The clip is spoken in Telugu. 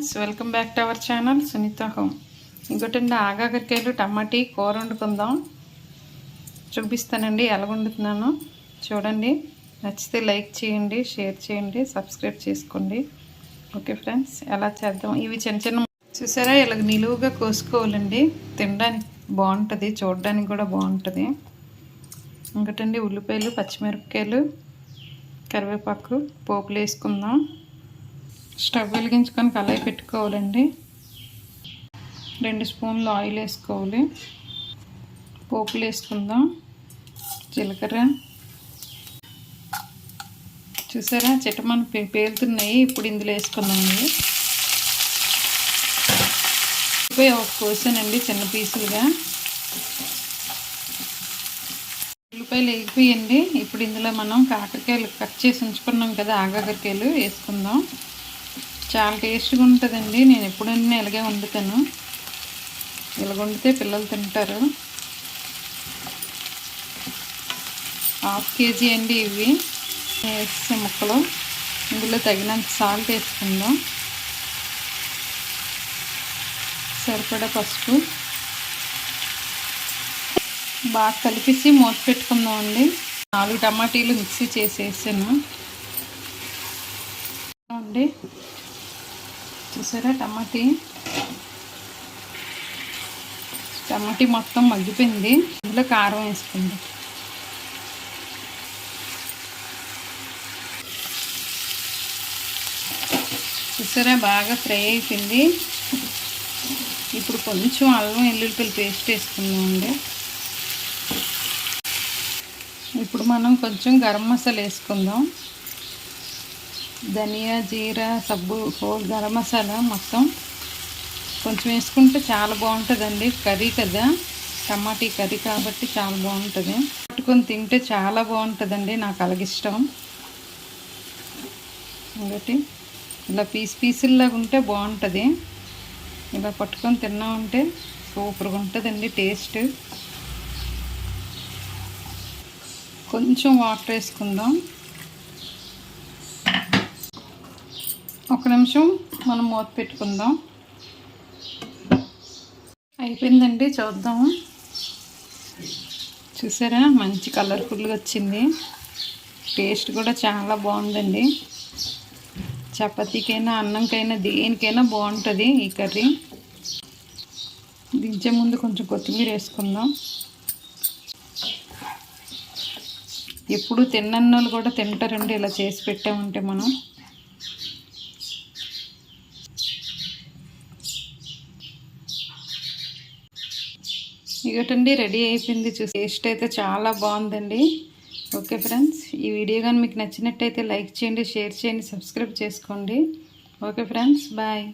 Friends welcome back to our channel Sunitha home ఇంకోటండి ఆగాకరికాయలు టమాటీ కూర వండుకుందాం. చూపిస్తానండి ఎలా వండుతున్నాను. చూడండి నచ్చితే లైక్ చేయండి షేర్ చేయండి సబ్స్క్రైబ్ చేసుకోండి. ఓకే ఫ్రెండ్స్ ఎలా చేద్దాం? ఇవి చిన్న చిన్న చూసారా ఇలాగ నిలువుగా కోసుకోవాలండి. తినడానికి బాగుంటుంది చూడడానికి కూడా బాగుంటుంది. ఇంకటండి ఉల్లిపాయలు పచ్చిమిరపకాయలు కరివేపాకు పోపులు వేసుకుందాం. స్టవ్ వెలిగించుకొని కళాయి పెట్టుకోవాలండి. రెండు స్పూన్లు ఆయిల్ వేసుకోవాలి. పోపులు వేసుకుందాం. జీలకర్ర. చూసారా? చిట్టమని పే పేలుతున్నాయి. ఇప్పుడు ఇందులో వేసుకుందామండి ఉల్లిపాయ ఒక కోసానండి చిన్న పీసులుగా. ఉల్లిపాయలు వేగిపోయండి. ఇప్పుడు ఇందులో మనం కాకరకాయలు కట్ చేసి ఉంచుకున్నాం కదా ఆగాకరకాయలు వేసుకుందాం. చాలా టేస్ట్గా ఉంటుందండి. నేను ఎప్పుడైనా ఇలాగే వండుతాను. ఇలా వండితే పిల్లలు తింటారు. హాఫ్ కేజీ అండి ఇవి. వేసే ముక్కలు. ఇందులో తగినంత సాల్ట్ వేసుకుందాం. సరిపడా పసుపు. బాగా కలిపేసి మూత పెట్టుకుందాం అండి. నాలుగు టమాటీలు మిక్సీ చేసేసాను. అండి. చూసారా టమాటీ? టమాటీ మొత్తం మగ్గిపోయింది. ఇందులో కారం వేసుకుంది. చూసారా బాగా ఫ్రై అయిపోయింది. ఇప్పుడు కొంచెం అల్లం ఎల్లుల్లిపల్లి పేస్ట్ వేసుకుందామండి. ఇప్పుడు మనం కొంచెం గరం మసాలా వేసుకుందాం. ధనియా జీరా సబ్బు హోల్ గరం మసాలా మొత్తం కొంచెం వేసుకుంటే చాలా బాగుంటుందండి. కర్రీ కదా. టమాటీ కర్రీ కాబట్టి చాలా బాగుంటుంది. పట్టుకొని తింటే చాలా బాగుంటుందండి. నాకు అలాగిష్టం. ఇంకటి ఇలా పీస్ పీసుల్లాగా ఉంటే బాగుంటుంది. ఇలా పట్టుకొని తిన్నామంటే సూపర్గా ఉంటుందండి టేస్ట్. కొంచెం వాటర్ వేసుకుందాం. ఒక నిమిషం మనం మూత పెట్టుకుందాం. అయిపోయిందండి చూద్దాము. చూసారా? మంచి కలర్ఫుల్గా వచ్చింది. టేస్ట్ కూడా చాలా బాగుందండి. చపాతీకైనా అన్నంకైనా దేనికైనా బాగుంటుంది ఈ కర్రీ. దించే ముందు కొంచెం కొత్తిమీర వేసుకుందాం. ఎప్పుడు తిన్నన్నోళ్ళు కూడా తింటారండి ఇలా చేసి పెట్టామంటే మనం. ఇగటండి రెడీ అయిపోయింది చూసి. టేస్ట్ అయితే చాలా బాగుందండి. ఓకే ఫ్రెండ్స్ ఈ వీడియో కానీ మీకు నచ్చినట్టయితే లైక్ చేయండి షేర్ చేయండి సబ్స్క్రైబ్ చేసుకోండి. Okay friends bye.